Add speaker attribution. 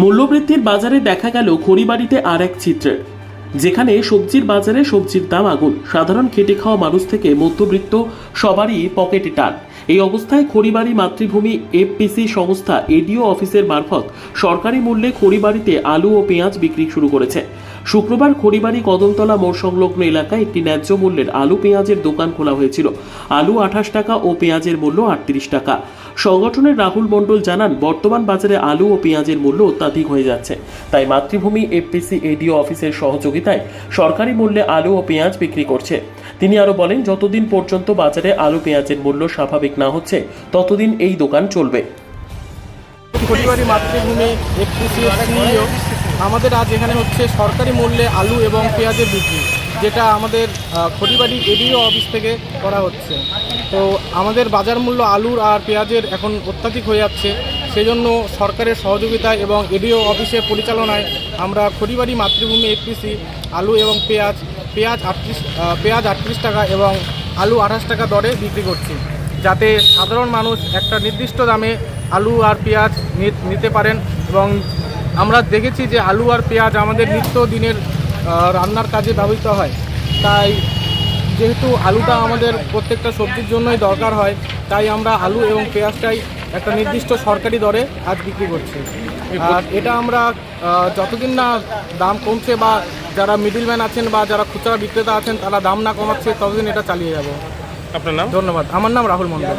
Speaker 1: মূল্যবৃদ্ধির বাজারে দেখা গেল খড়িবাড়িতে আর এক চিত্রের। যেখানে সবজির বাজারে সবজির দাম আগুন। সাধারণ খেটে খাওয়া মানুষ থেকে মধ্যবৃত্ত সবারই পকেটে টান। এই অবস্থায় খড়িবাড়ি মাতৃভূমি এফপিসি সংস্থা এডিও অফিসের মারফত সরকারি মূল্যে খড়িবাড়িতে আলু ও পেঁয়াজ বিক্রি শুরু করেছে। শুক্রবার খড়িবাড়ি কদমতলা মোড় সংলগ্ন এলাকায় একটি ন্যায্য মূল্যের আলু পেঁয়াজের দোকান খোলা হয়েছিল। আলু আঠাশ টাকা ও পেঁয়াজের মূল্য আটত্রিশ টাকা। সংগঠনের রাহুল মণ্ডল জানান, বর্তমান বাজারে আলু ও পেঁয়াজের মূল্য অত্যাধিক হয়ে যাচ্ছে। তাই মাতৃভূমি এফপিসি এডিও অফিসের সহযোগিতায় সরকারি মূল্যে আলু ও পেঁয়াজ বিক্রি করছে। তিনি আরও বলেন, যতদিন পর্যন্ত বাজারে আলু পেঁয়াজের মূল্য স্বাভাবিক না হচ্ছে, ততদিন এই দোকান চলবে।
Speaker 2: মাতৃভূমি আমাদের আজ এখানে হচ্ছে সরকারি মূল্যে আলু এবং পেঁয়াজের বিক্রি যেটা আমাদের আহ, খড়িবাড়ি এডিও অফিস থেকে করা হচ্ছে। তো আমাদের বাজার মূল্য আলুর আর পেঁয়াজের এখন অত্যাধিক হয়ে যাচ্ছে। সেই জন্য সরকারের সহযোগিতায় এবং এডিও অফিসের পরিচালনায় আমরা খড়িবাড়ি মাতৃভূমি একত্রিশি আলু এবং পেঁয়াজ পেঁয়াজ আটত্রিশ পেঁয়াজ আটত্রিশ টাকা এবং আলু আঠাশ টাকা দরে বিক্রি করছি যাতে সাধারণ মানুষ একটা নির্দিষ্ট দামে আলু আর পেঁয়াজ নিতে পারেন এবং আমরা দেখেছি যে আলু আর পেঁয়াজ আমাদের নিত্য দিনের রান্নার কাজে ব্যবহৃত হয়। তাই যেহেতু আলুটা আমাদের প্রত্যেকটা সবজির জন্যই দরকার হয় তাই আমরা আলু এবং পেঁয়াজটাই একটা নির্দিষ্ট সরকারি দরে আজ বিক্রি করছি। আর এটা আমরা যতদিন না দাম কমছে বা যারা মিডিলম্যান আছেন বা যারা খুচরা বিক্রেতা আছেন তারা দাম না কমাচ্ছে ততদিন এটা চালিয়ে যাব।
Speaker 3: আপনার নাম?
Speaker 2: ধন্যবাদ। আমার নাম রাহুল মন্ডল